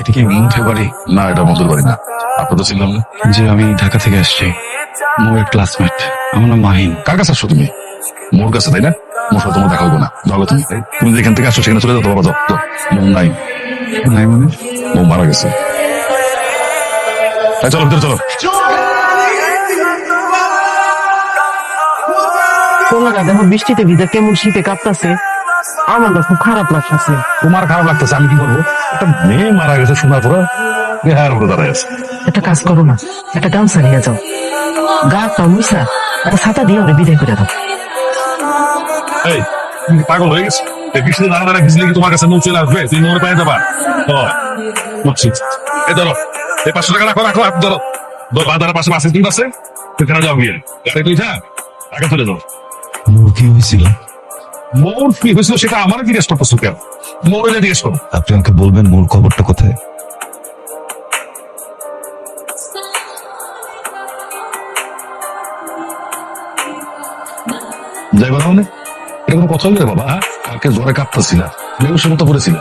এটা কি মুখে বাড়ি। না এটা মধুর বাড়ি না। আপনার তো ছিলাম না। যে আমি ঢাকা থেকে আসছি মোয়ের ক্লাসমেট আমার নাম মাহিন। কার কাছে আসছো তুমি? মোর কাছে তাই না? মোর সাথে তোমার দেখা হইব না। যাও তুমি। তুমি যেখান থেকে আসছো সেখানে চলে যাও তোমার যাও। যাও। মৌ নাই নাই মানে? মৌ মারা গেছে। চলো ভিতরে চলো। তোমরা দেখো বৃষ্টিতে ভিজে কেমন শীতে কাঁপতাছে? আমার তো খুব খারাপ লাগতেছে। তোমার খারাপ লাগতেছে আমি কি করব? একটা মেয়ে মারা গেছে শোনার পরে বেহার উপরে দাঁড়ায় আছে। একটা কাজ করো না একটা গামছা নিয়ে যাও। গা টা মুইসা একটা ছাতা দিয়ে ওরে বিদায় করে দাও। এই তুমি পাগল হয়ে গেছে? এই বৃষ্টিতে দাঁড়া দাঁড়া ভিজলে কি তোমার কাছে নৌ চলে আসবে তুমি নৌরে পায়ে বুঝছি। এই ধরো এই পাঁচশো টাকা রাখো রাখো ধরো। ধরো বাজারের পাশে বাসে কিনতে আছে সেখানে যাও গিয়ে। গাড়ি তুই যা আগে চলে যাও মোর কি হয়েছিল? মোর কি হয়েছিল সেটা আমার জিজ্ঞেস করতেছো কেন? মোরে জিজ্ঞেস করো। আপনি আমাকে বলবেন মোর খবরটা কোথায়? যাই বাবা মানে? এটা কোনো কথা হইলে বাবা হ্যাঁ? কালকে জ্বরে কাঁপতেছিল বেউসের মতো পড়েছিল।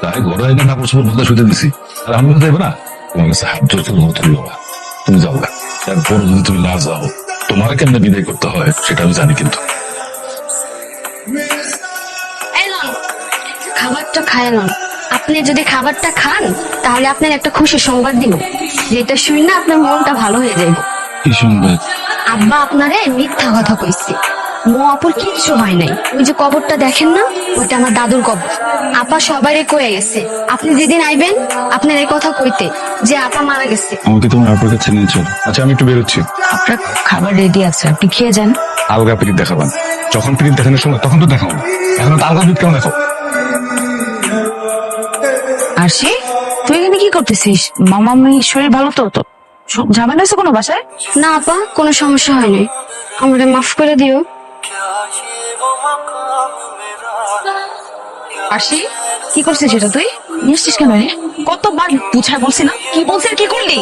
তাই ঘরে এনে না পড়ছে শুতে দিছি। আর আমি তো যাইবো না? তোমার কাছে হাত ধরে তুমি তুমি বাবা তুমি যাও। না এরপর যদি তুমি না যাও তোমার কেমনে বিদায় করতে হয় সেটা আমি জানি কিন্তু। এই লন, খাবারটা খায় নন আপনি যদি খাবারটা খান তাহলে আপনার একটা খুশি সংবাদ দিব। যেটা শুনে না আপনার মনটা ভালো হয়ে যাবে কি শুনবেন আব্বা আপনারে মিথ্যা কথা কইছে। মো আপুর কিচ্ছু হয় নাই। ওই যে কবরটা দেখেন না ওইটা আমার দাদুর কবর। আপা সবারই কয়ে গেছে। আপনি যেদিন আইবেন আপনার এই কথা কইতে যে আপা মারা গেছে। আমাকে তোমার আপনার কাছে নিয়ে চলো। আচ্ছা আমি একটু বেরোচ্ছি। আপনার খাবার রেডি আছে আপনি খেয়ে যান। আলগা পিরিত দেখাবান যখন পিরিত দেখানোর সময় তখন তো দেখাবো এখন তো আলগা পিরিত কেমন দেখো। আর সে? তুই এখানে কি করতেছিস? মামা মেয়ের শরীর ভালো তো? তো সব ঝামেলা হয়েছে কোনো বাসায়? না আপা কোনো সমস্যা হয়নি। আমাকে মাফ করে দিও। আরশি কি করছিস সেটা তুই? নিয়ে আসছিস কেন রে কতবার বুঝায় বলছি না? কি বলছি আর কি করলি?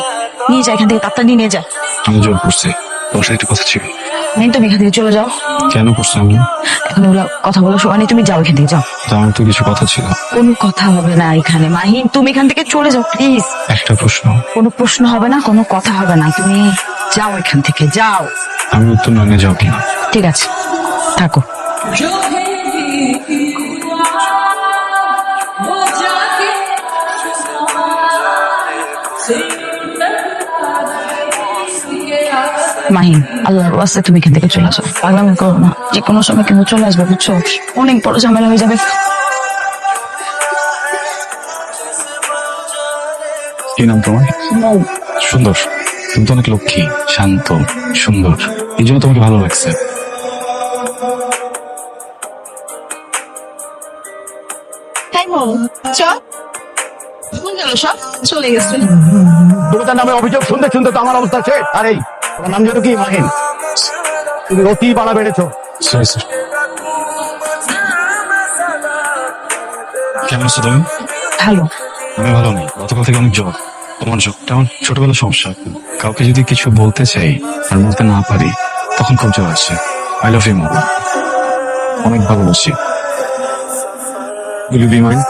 নিয়ে যা এখান থেকে তাড়াতাড়ি নিয়ে যা। আমি জোর করছি। তোমার সাথে একটু কথা ছিল। নেই তুমি এখান থেকে চলে যাও। কেন করছ আমি এখন ওগুলো কথা বলার সময় নেই তুমি যাও এখান থেকে যাও। তো আমার তো কিছু কথা ছিল। কোনো কথা হবে না এখানে মাহিন তুমি এখান থেকে চলে যাও প্লিজ একটা প্রশ্ন। কোনো প্রশ্ন হবে না কোনো কথা হবে না তুমি যাও এখান থেকে যাও। আমি উত্তর না নিয়ে যাও কিনা? ঠিক আছে থাকো। মাহিন আল্লাহর ওয়াস্তে তুমি এখান থেকে চলে আসো। পাগলামি করো না। যে কোনো সময় কিন্তু চলে আসবে বুঝছ? অনেক বড় ঝামেলা হয়ে যাবে। কি নাম তোমার? সুন্দর। তুমি তো অনেক লক্ষ্মী শান্ত সুন্দর। এই জন্য তোমাকে ভালো লাগছে। বল চল গেছে। তুমি তার নামে অভিযোগ শুনতে শুনতে তো আমার অবস্থা শেষ। আর এই তোমার নাম যেন কি মাহিন তুমি অতি বাড়া বেড়েছো। কেমন আছো তুমি? ভালো। আমি ভালো নেই। গতকাল থেকে অনেক জ্বর। তোমার জ্বরটা আমার ছোটবেলার সমস্যা। কাউকে যদি কিছু বলতে চাই আর বলতে না পারি তখন খুব জ্বর আসে আই লাভ ইউ মম অনেক ভালোবাসি। Will you B mind